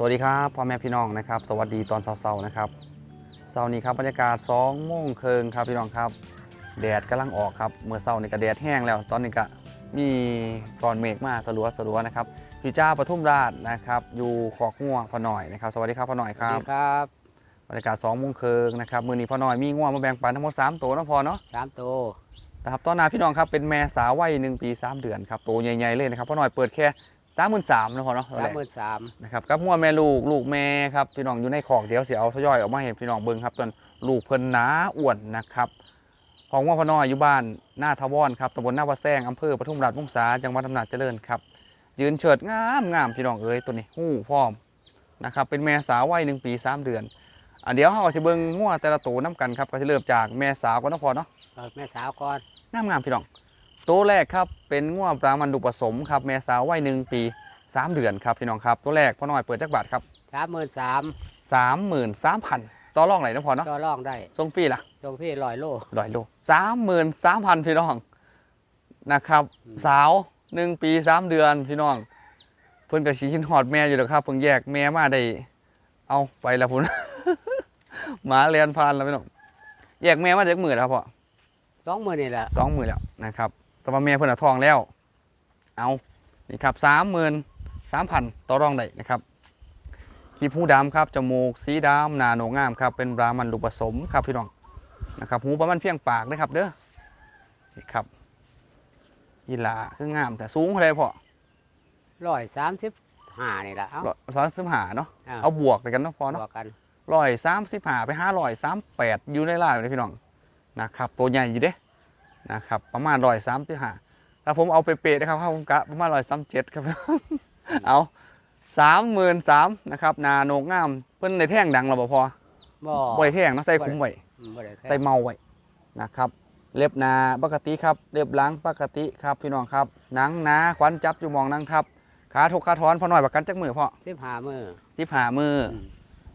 สวัสดีครับพ่อแม่พี่น้องนะครับสวัสดีตอนเช้าๆนะครับเช้านี้ครับบรรยากาศ2โมงครึ่งครับพี่น้องครับแดดกำลังออกครับเมื่อเช้านี่ก็แดดแห้งแล้ว ตอนนี้ก็มีก้อนเมฆมาสลัวสลัวนะครับพี่จ้าปทุมราชนะครับอยู่ขอกง่วพ่อหน่อยนะครับ สวัสดีครับพ่อหน่อยคสวัรัสบดีครับบรรยากาศ2โมงครึ่งนะครับมือนี้พ่อหน่อยมีง่วมาแบ่งปันทั้งหมด3ตัวเนาะพอเนาะสามตัวนะครับตอนนาพี่น้องครับเป็นแม่สาววัยหนึ่งปีสามเดือนครับตัวใหญ่ๆเลยนะครับพ่อหน่อยเปิดแค่ สามหมื่นสามนะพอเนาะตอนสาแรมกหมื่นสามนะครับกับหัวแม่ลูกลูกแม่ครับพี่น้องอยู่ในคอกเดี๋ยวเสียเอาทยอยออกมาให้พี่น้องเบิ่งครับตอนลูกเพิ่นหนาอ้วนนะครับของว่าพอน้อยอยู่บ้านหน้าทวอนครับตำบลหน้าวัดแซงอำเภอปทุมราชวงศาจังหวัดอำนาจเจริญครับยืนเฉิดงามงามพี่น้องเอ้ยตัวนี้หู้พร้อมนะครับเป็นแม่สาววัยหนึ่งปีสามเดือนอะเดี๋ยวเราจะเบิ่งงัวแต่ละตัวน้กันครับก็จะเริ่มจากแม่สาวก่อนเนาะพอเนาะเอาแม่สาวก่อนงามงามๆพี่น้อง ตัวแรกครับเป็นงัวปลามันดุผสมครับแม่สาววัยหนึ่งปีสามเดือนครับพี่น้องครับ ตัวแรกพ่อน้อยเปิดจักบาทครับสามหมื่นสามสามหมื่นสามพันต่อรองไหนนะพอเนาะก็ร่องได้ส่งฟรีล่ะตรงพี่ลอยโลร้อยโลสามหมื่นสามพันพี่น้องนะครับอืมสาวหนึ่งปีสามเดือนพี่น้อง เพิ่นกับชีหินหอดแม่อยู่แล้วครับเพิ่งแยกแม่มาได้เอาไปแล้วพุ่นหมาเลียนพานแล้วพี่น้องแยกแม่มาจากหมื่นแล้วพ่อสองหมื่นนี่แหละสองหมื่นแล้วนะครับ แต่ว่าแม่เพิ่นเอาทองแล้ว เอานี่ครับสามหมื่นสามพันต่อรองได้นะครับขีบหูดำครับจมูกสีดำหนาโหนกงามครับเป็นบรามันลูกผสมครับพี่น้องนะครับหูประมาณเพียงปากนะครับเด้อนี่ครับยีหลาคืองามแต่สูงเท่าไรพอร้อยสามสิบห้านี่แหละเอาร้อยสามสิบห้าเนาะเอาเอาบวกไปกันเนาะพอเนาะบวกกันร้อยสามสิบห้าไปห้าร้อยสามแปดอยู่ในล่างเลยพี่น้องนะครับตัวใหญ่อยู่เด้ นะครับประมาณร้อยสามสิบห้าถ้าผมเอาไปเปะนะครับถ้าผมกะประมาณร้อยสามเจ็ดครับเอาสามหมื่นสามนะครับนาโหนกงามเพิ่นในแท่งดังเราบ่พอบ่บ่ได้แท่งเนาะใส่คุ้มไว้อืมบ่ได้แท้ใส่เมาไว้นะครับเล็บหนาปกติครับเล็บหลังปกติครับพี่น้องครับหนังหนาขวัญจับอยู่มองนั่งทับขาทกขาถอนพอหน่อยประกันจักมือพอสิบห้ามือที่ผ่ามืออืม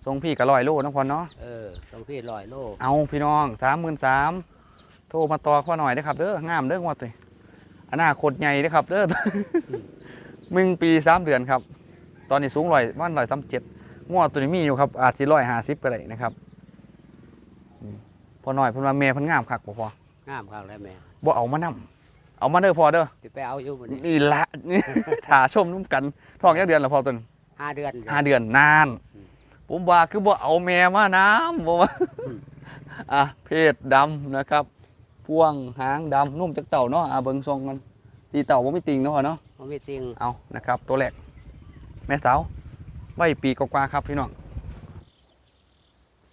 ทรงพี่กับลอยโลน้องพอเนาะเออตรงพี่ลอยโลเอาพี่น้องสามหมื่นสาม โทรมาต่อข้อหน่อยเด้อครับเด้องามเด้องวดเลยอนาคตใหญ่เด้อครับเด้อมึงปีสามเดือนครับ ตอนนี้สูงร้อยวันร้อยสามเจ็ดงวดตัวนี้มีอยู่ครับ อาจสิร้อยห้าสิบก็ได้นะครับอืมพอหน่อยเพิ่นว่าแม่เพิ่นงามคักบ่พองามครับแล้วแม่บ่เอามานํเอามาเด้อพอเด้อจะไปเอาอยู่มื้อนี้นี่ละถ่าชมนุ่มกันท้องยักเดือนละพอต้นห้าเดือนห้าเดือนนานอืมผมว่าคือบ่เอาแม่มาน้ำบ่ว่าอืมอะเพศดำนะครับ พ่วงหางดำนุ่มจากเต่าเนาะอะเบิ่งทรงมันตีเต่าบ่มีติงเนาะพ่อเนาะบ่มีติงเอานะครับ ตัวแรกแม่สาวไว้ปีกว่าๆครับพี่น้อง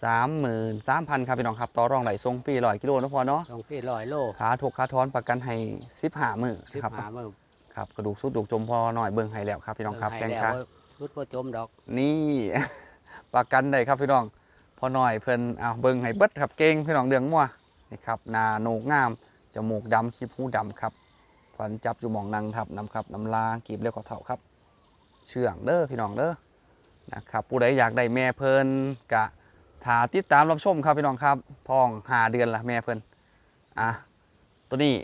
สามหมื่นสามพันครับพี่น้องครับต่อรองไหลทรงปีร้อยกิโลเนาะพอเนาะตรงพี่ลอยโลขาถูกขาทอนประกันให้สิบห้ามือสิบครับห้ามือครับกระดูกสุดดูกจมพอหน่อยเบิ่งให้แล้วครับพี่น้องครับให้แกงแล้วขาชุดบ่จมดอก นี่ประกันได้ครับพี่น้องพอหน่อยเพิ่นเอาเบิ่งให้เบิดครับเก่งพี่น้องเดืองมั่ว นี่ครับนาโนกงาม จมูกดำขี้หูดำครับขวัญจับอยู่หมองนังครับน้ำครับน้ำลากีบเรียกขอเท่าครับ เชื่องเด้อพี่น้องเด้อนะครับผู้ใดอยากได้แม่เพลินกะถาติดตามรับชมครับพี่น้องครับทองหาเดือนละแม่เพลินอะตัวนี้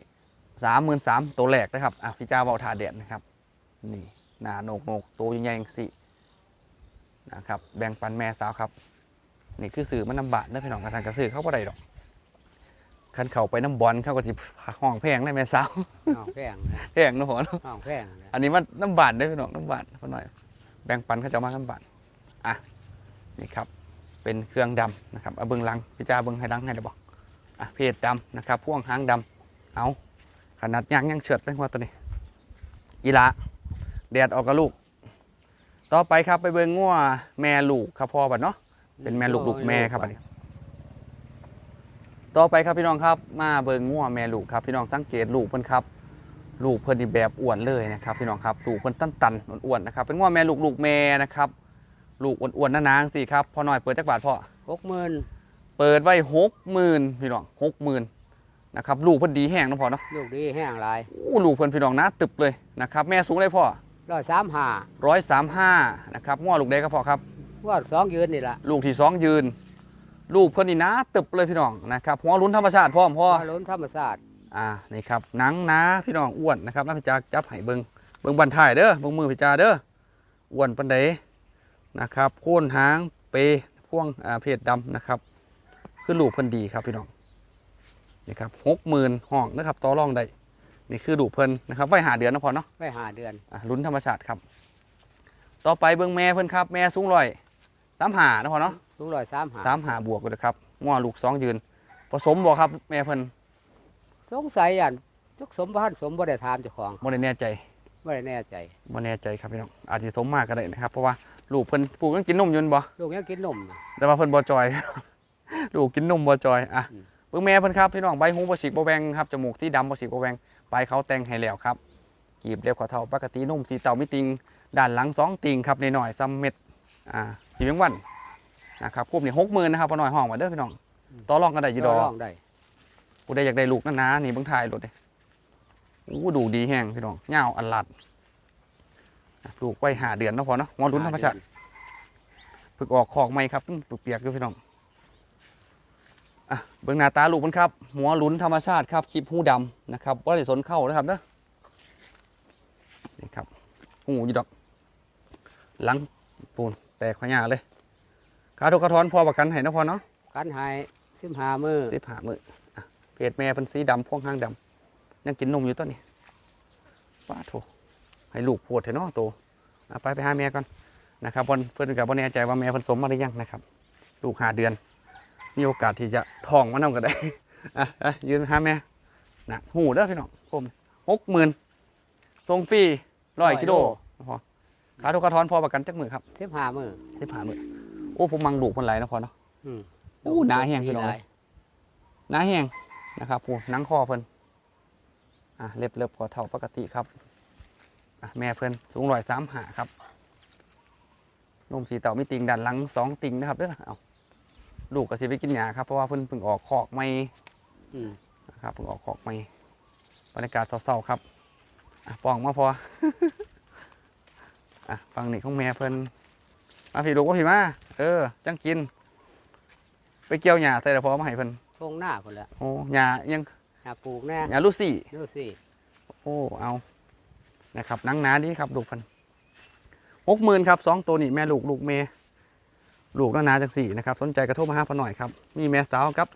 สามหมื่นสามตัวแรกนะครับอะพี่จ้าเบาถาเด็ดนะครับนี่หนาโนกโนกตัวใหญ่ๆจังสินะครับแบ่งปันแม่สาวครับ นี่คือสื่อมันนำบาทนะพี่น้องกระทางกระสือเข้าบ่ได้ดอก คันเขาไปน้ำบอลเขาก็สิห้องแพงได้แม่สาวห้องแพงนะแพงเนาะพ่อเนาะห้องแพงนะอันนี้มันน้ำบาทได้อพี่น้องน้ำบาทพอหน่อย แบ่งปันเขาจะเอามาน้ำบาทอะนี่ครับ เป็นเครื่องดำนะครับเอาเบิ้งหลังพี่จ้าเบิ้งให้ดังให้ได้บอกอะเพจดำนะครับพ่วงหางดำเอาขนาดยางยังเฉิดเลยว่าตัวนี้อีละแดดออกกับลูก ต่อไปครับไปเบิ้งงัวแม่ลูกครับพ่อบัดเนาะเป็นแม่ลูกลูกแม่ครับอันนี้ ต่อไปครับพี่น้องครับมาเบิ่งงัวแม่ลูกครับพี่น้องสังเกตลูกเพิ่นครับลูกเพิ่นนี่แบบอ้วนเลยนะครับพี่น้องครับลูกเพิ่นตันตันๆอ้วนๆนะครับเป็นงัวแม่ลูกลูกแม่นะครับลูกอ้วนๆหนาๆสิครับพอหน่อยเปิดจักบาทพ่อหกหมื่นเปิดไว้หกหมื่นพี่น้องหกหมื่นนะครับลูกเพิ่นดีแห้งเนาะพ่อเนาะลูกดีแห้งหลายอู้ลูกเพิ่นพี่น้องหนะตึบเลยนะครับแม่สูงเลยพ่อร้อยสามห้าร้อยสามห้านะครับงัวลูกเด็กครับพ่อครับว่าสองยืนนี่ละลูกที่สองยืน ลูกเพิ่นนี่หนะตึบเลยพี่น้องนะครับหัวลุ้นธรรมชาติพร้อมพ่อว่าล้นธรรมศาสตร์อ่านี่ครับหนังหนาพี่น้องอ้วนนะครับน้าพิจารจับให้เบิงเบิงบันถ่ายเด้อเบิงมือพิจารเด้ออ้วนปันใดนะครับโค่นหางเปพ่วงอ่าเพจดำนะครับคือลูกเพิ่นดีครับพี่น้องนี่ครับหกหมื่นห้องนะครับต่อรองได้นี่คือลูกเพิ่นนะครับไว้หาเดือนนะพอเนาะไปหาเดือนอะลุ้นธรรมชาติครับ ต่อไปเบิ่งแม่เพิ่นครับแม่สูงร้อยสามหานะพอเนาะ ลูกร้อยสามหาสามหาบวกเลยครับง้อลูกสองยืน ผสมบ่ครับ แม่เพิ่นสงสัยอะทุกสมบ้านสมบ่ได้ถามเจ้าของบ่ได้แน่ใจบ่ได้แน่ใจบ่แน่ใจครับพี่น้องอาจจะสมมากก็ได้นะครับ เพราะว่าลูกเพิ่นปลูกยังกินนมอยืนบ่ลูกยังกินนมน่ะแต่ว่าเพิ่นบ่จอย ลูกกินนมบ่จอยอะอืมเบิ่งแม่เพิ่นครับพี่น้องใบหูบ่ฉีกบ่แหวงครับจมูกที่ดำบ่ฉีกบ่แหวงปลายเขาแต่งให้แล้วครับกีบเล็บขอเท่าปกตินุ่มสีเต่ามีติง ด้านหลังสองติงครับน้อยๆซ้ำเม็ดอ่าสีเวียงวัน นะครับควบนี่60,000นะครับพอน้อยห้องมาเด้อพี่น้องต่อรองกันได้อยู่ดอกร้องได้กูได้อยากได้ลูกนั่นนะนี่เบิ่งถ่ายรถเด้อู้ดูดีแห้งพี่น้องยาวอันลัดอะลูกไว้หาเดือนเนาะพอเนาะงอลุ้นธรรมชาติฝึกออกคอกใหม่ครับอืมเปียกๆอยู่พี่น้องอะเบิ่งหน้าตาลูกมันครับ หัวลุ้นธรรมชาติครับคลิปหูดำนะครับว่าได้สนเข้านะครับเด้อนี่ครับหูอยู่ดอกหลังปูนแตกขอยาเลย คาทุกกระท้อนพอประกันให้เนาะพอเนาะกันหายสิบห้ามือสิบหามืออะเพจแม่เป็นสีดำพ่วงห้างดำยังกินนมอยู่ต้นนี่ป้าโถให้ลูกปวดเถอะเนาะโตเอาไปไปหาแม่ก่อนนะครับเพิ่นเพื่อนกับ่แน่ใจว่าแม่เพิ่นสมมาหรือยังนะครับ ลูกหาเดือน มีโอกาสที่จะท้องมานำก็ได้อะอะยืนหาแม่นะหูเด้อพี่น้องผมหกหมื่นทรงฟรีร้อยกิโลพอขาทุกกระท้อนพอประกันจักมือครับสิบห้ามือสิบหามือ โอ้ผมมังลูกคนไหลายนะพอเนาะอืมโอ้หนาแห้งพี่น้องหลายหน้าแห้งนะครับผู้หนังคอเพิ่นอะเล็บเล็บพอเท่าปกติครับอะแม่เพิ่นสูงร้อยสามหาครับนมสีเต่ามีติงด้านหลังสองติงนะครับเด้อเอาลูกก็สิไปกินหญ้าครับเพราะว่าเพิ่นเพิ่งออกคอกใหม่อืมนะครับเพิ่งออกคอกใหม่บรรยากาศเศร้าๆครับอะปองมาพออะฟังนี่ของแม่เพิ่น มาพี่ลูกว่าพี่มา เออ จังกิน ไปเกี่ยวหญ้าใส่แต่พอมาให้เพิ่นทงหน้าคนละโอ้หญ้ายังหาปลูกแน่หญ้าลูซี่ดูสิโอ้ เอา นะครับหนังหนาดีครับลูกพันหกหมื่นครับสองตัวนี่แม่ลูกลูกเมย์ลูกหนาๆจังสี่นะครับ สนใจกระโทรมาหาพอหน่อยครับ มีแม่สาวกับ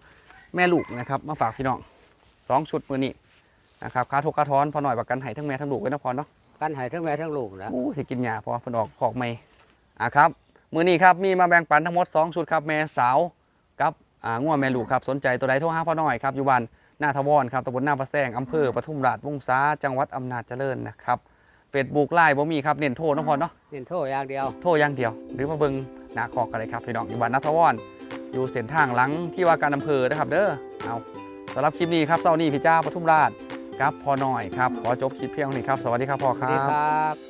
แม่ลูกนะครับ มาฝากพี่น้องสองชุดมือนี้นะครับค่าทุกค่าทอนพอหน่อยประกันให้ทั้งแม่ทั้งลูกไว้นะพอเนาะกันหายทั้งแม่ทั้งลูกแล้วโอ้สิกินหยาพอเพนออกขอกไม่อะครับ มือนี้ครับมีมาแบ่งปันทั้งหมด 2 ชุดครับแม่สาวกับอ่าง่วแม่ลูกครับสนใจตัวใดโทรหาพ่อน้อยครับอยู่บ้านหน้าทวอนครับตำบลหน้าพระแซงอำเภอปทุมราชวงศาจังหวัดอำนาจเจริญนะครับเฟซบุ๊กไลน์บ่มีครับเน้นโทรเนาะพอเนาะเน้นโทษอย่างเดียว โทรอย่างเดียว หรือมาเบิ่งหน้าคอกกันเลยครับพี่น้องอยู่บ้านนาทวอนอยู่เส้นทางหลังที่ว่าการอำเภอนะครับเด้อเอาสำหรับคลิปนี้ครับเสาร์นี้พี่จ้าปทุมราชครับพอหน่อยครับขอจบคลิปเพียงเท่านี้ครับสวัสดีครับพ่อสควัสรัดีบครับ